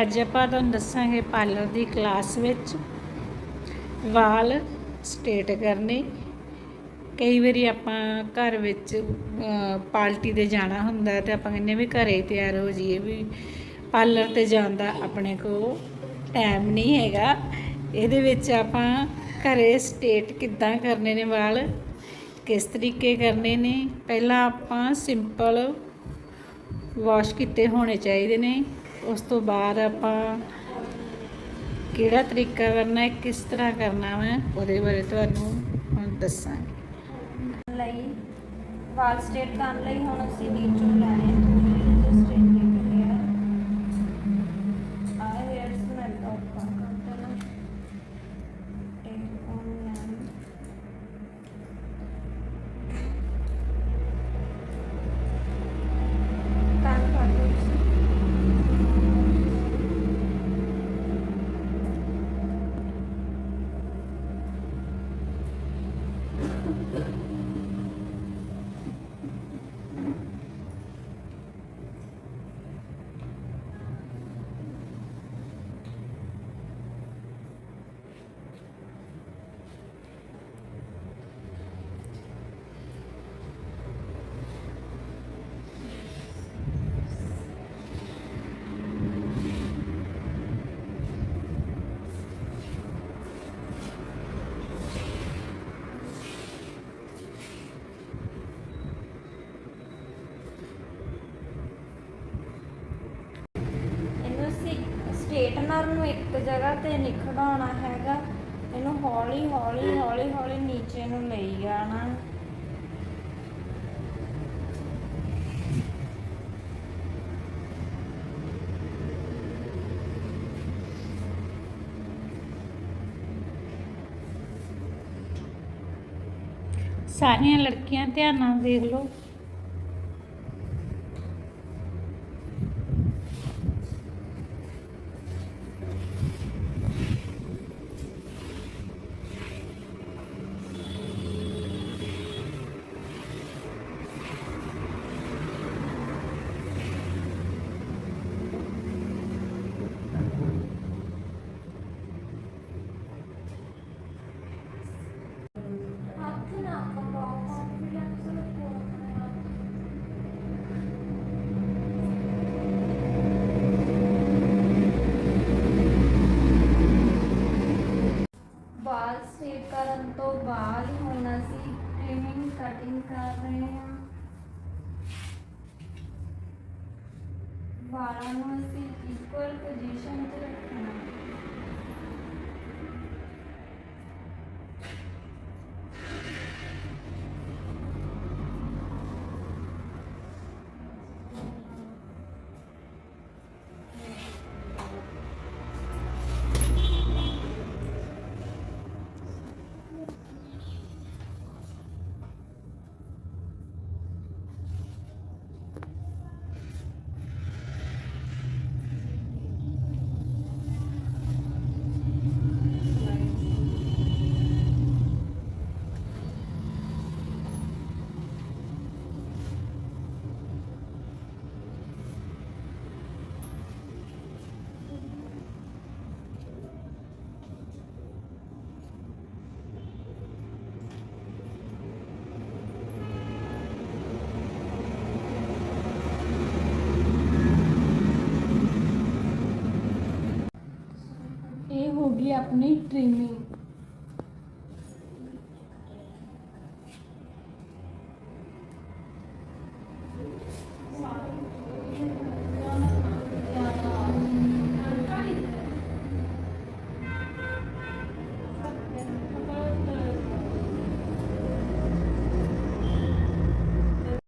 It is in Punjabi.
ਅੱਜ ਆਪਾਂ ਤੁਹਾਨੂੰ ਦੱਸਾਂਗੇ ਪਾਰਲਰ ਦੀ ਕਲਾਸ ਵਿੱਚ ਵਾਲ ਸਟੇਟ ਕਰਨੇ। ਕਈ ਵਾਰੀ ਆਪਾਂ ਘਰ ਵਿੱਚ ਪਾਰਟੀ ਤੇ ਜਾਣਾ ਹੁੰਦਾ ਤੇ ਆਪਾਂ ਕਹਿੰਦੇ ਵੀ ਘਰੇ ਹੀ ਤਿਆਰ ਹੋ ਜਾਈਏ ਵੀ ਪਾਰਲਰ ਤੇ ਜਾਣ ਦਾ ਆਪਣੇ ਕੋਲ ਟਾਈਮ ਨਹੀਂ ਹੈਗਾ। ਇਹਦੇ ਵਿੱਚ ਆਪਾਂ ਘਰੇ ਸਟੇਟ ਕਿੱਦਾਂ ਕਰਨੇ ਨੇ ਵਾਲ, ਕਿਸ ਤਰੀਕੇ ਕਰਨੇ ਨੇ, ਪਹਿਲਾਂ ਆਪਾਂ ਸਿੰਪਲ ਵਾਸ਼ ਕੀਤੇ ਹੋਣੇ ਚਾਹੀਦੇ ਨੇ। ਉਸ ਤੋਂ ਬਾਅਦ ਆਪਾਂ ਕਿਹੜਾ ਤਰੀਕਾ ਕਰਨਾ ਹੈ, ਕਿਸ ਤਰ੍ਹਾਂ ਕਰਨਾ ਹੈ ਉਹਦੇ ਬਾਰੇ ਤੁਹਾਨੂੰ ਹੁਣ ਦੱਸਾਂਗੇ। ਲਈ ਵਾਲ ਸਟੇਟ ਕਰਨ ਲਈ ਹੁਣ ਅਸੀਂ ਨੀਚੋਂ ਲੈਣੇ ਸਟੇਟਨਰ ਨੂੰ ਇੱਕ ਜਗ੍ਹਾ ਤੇ ਨਹੀਂ ਖੜਾਉਣਾ ਹੈਗਾ, ਇਹਨੂੰ ਹੌਲੀ ਹੌਲੀ ਹੌਲੀ ਹੌਲੀ ਨੀਚੇ ਨੂੰ ਲਈ ਜਾਣਾ। ਸਾਰੀਆਂ ਲੜਕੀਆਂ ਧਿਆਨ ਨਾਲ ਦੇਖ ਲਓ ਹੱਥ ਨਾ ਪਾਓ ਕੌਨਫੀਡੈਂਸ ਰੱਖੋ ਵਾਲ ਸਟੇਟ ਕਰਨ ਤੋਂ ਬਾਅਦ ਹੁਣ ਅਸੀਂ ਟ੍ਰਿਮਿੰਗ ਕਟਿੰਗ ਕਰ ਰਹੇ ਹਾਂ ਵਾਲਾਂ ਨੂੰ ਅਸੀਂ ਇਕੁਅਲ ਪੋਜੀਸ਼ਨ ਤੇ ਰੱਖਣਾ। ਹੋ ਗਈ ਆਪਣੀ ਟ੍ਰਿਮਿੰਗ